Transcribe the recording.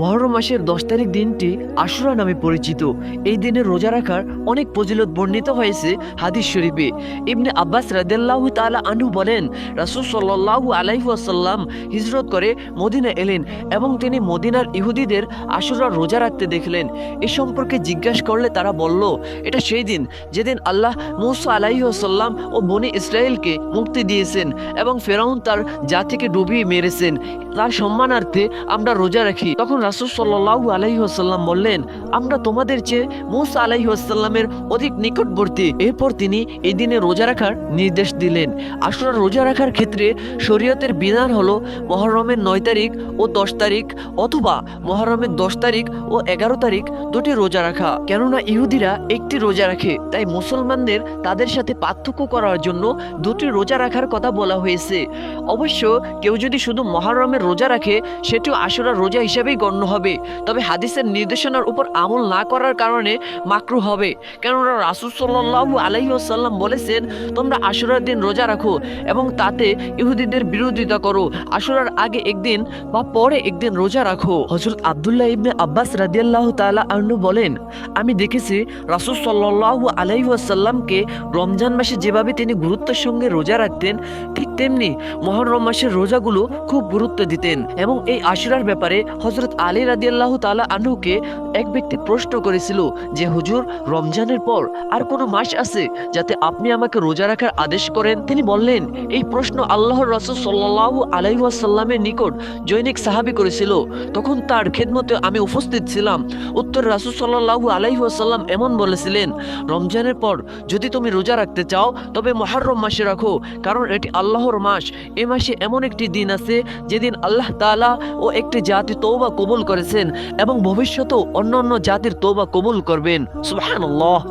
মহরম মাসের দশ তারিখ দিনটি আশুরা নামে পরিচিত। এই দিনে রোজা রাখার অনেক ফজিলত বর্ণিত হয়েছে হাদিস শরীফে। ইবনে আব্বাস রাদিয়াল্লাহু তাআলা আনু বলেন, রাসূল সাল্লাল্লাহু আলাইহি ওয়াসাল্লাম হিজরত করে মদিনা এলেন এবং তিনি মদিনার ইহুদিদের আশুরা রোজা রাখতে দেখলেন। এ সম্পর্কে জিজ্ঞাসা করলে তারা বলল, এটা সেই দিন যেদিন আল্লাহ মুসা আলাইহি ওয়াসাল্লাম ও বনি ইসরায়েলকে মুক্তি দিয়েছেন এবং ফেরাউন তার জাতিকে ডুবিয়ে মেরেছেন। তার সম্মানার্থে আমরা রোজা রাখি। তখন রাসুল সাল্লাহু আলাইহি আসাল্লাম বললেন আমরা তোমাদের চেয়ে মুসা আলাইহি আসাল্লামের অধিক নিকটবর্তী। এরপর তিনি এই দিনে রোজা রাখার নির্দেশ দিলেন। আসলে রোজা রাখার ক্ষেত্রে শরীয়তের বিধান হলো মহরমের নয় তারিখ ও দশ তারিখ অথবা মহরমের দশ তারিখ ও এগারো তারিখ দুটি রোজা রাখা। কেননা ইহুদিরা একটি রোজা রাখে, তাই মুসলমানদের তাদের সাথে পার্থক্য করার জন্য দুটি রোজা রাখার কথা বলা হয়েছে। অবশ্য কেউ যদি শুধু মহরমের রোজা রাখে, সেটিও আশুরার রোজা হিসেবেই গণ্য হবে। তবে হাদিসের নির্দেশনার উপর আমল না করার কারণে মাকরু হবে। কেননা রাসুল সাল্লাহু আলহিউসাল্লাম বলেছেন, তোমরা আশুরার দিন রোজা রাখো এবং তাতে ইহুদিদের বিরোধিতা করো। আশুরার আগে একদিন বা পরে একদিন রোজা রাখো। হজরত আবদুল্লাহ ইবনে আব্বাস রাদিয়াল্লাহু তাআলা আনহু বলেন, আমি দেখেছি রাসুল সাল্লাহু আলাইসাল্লামকে রমজান মাসে যেভাবে তিনি গুরুত্বের সঙ্গে রোজা রাখতেন, ঠিক তেমনি মহরম মাসের রোজাগুলো খুব গুরুত্ব দিতেন এবং এই আশুরার ব্যাপারে হজরত আলী রাদিয়াল্লাহ তালা আনহুকে এক ব্যক্তি প্রশ্ন করেছিল যে, হুজুর, রমজানের পর আর কোনো মাস আছে যাতে আপনি আমাকে রোজা রাখার আদেশ করেন? তিনি বললেন, এই প্রশ্ন আল্লাহর রসুল সাল্লাহ আলাইসাল্লামের নিকট জৈনিক সাহাবি করেছিল। তখন তার খেদমতে আমি উপস্থিত ছিলাম। উত্তর রাসুল সাল্লাহু আলাইসাল্লাম এমন বলেছিলেন, রমজানের পর যদি তুমি রোজা রাখতে চাও, তবে মহারম মাসে রাখো, কারণ এটি আল্লাহর মাস। এ মাসে এমন একটি দিন আছে যেদিন আল্লাহ তাআলা ও একটি জাতি তৌবা কবুল করেছেন এবং ভবিষ্যতেও অন্য অন্য জাতির তোবা কবুল করবেন। সুবহানাল্লাহ।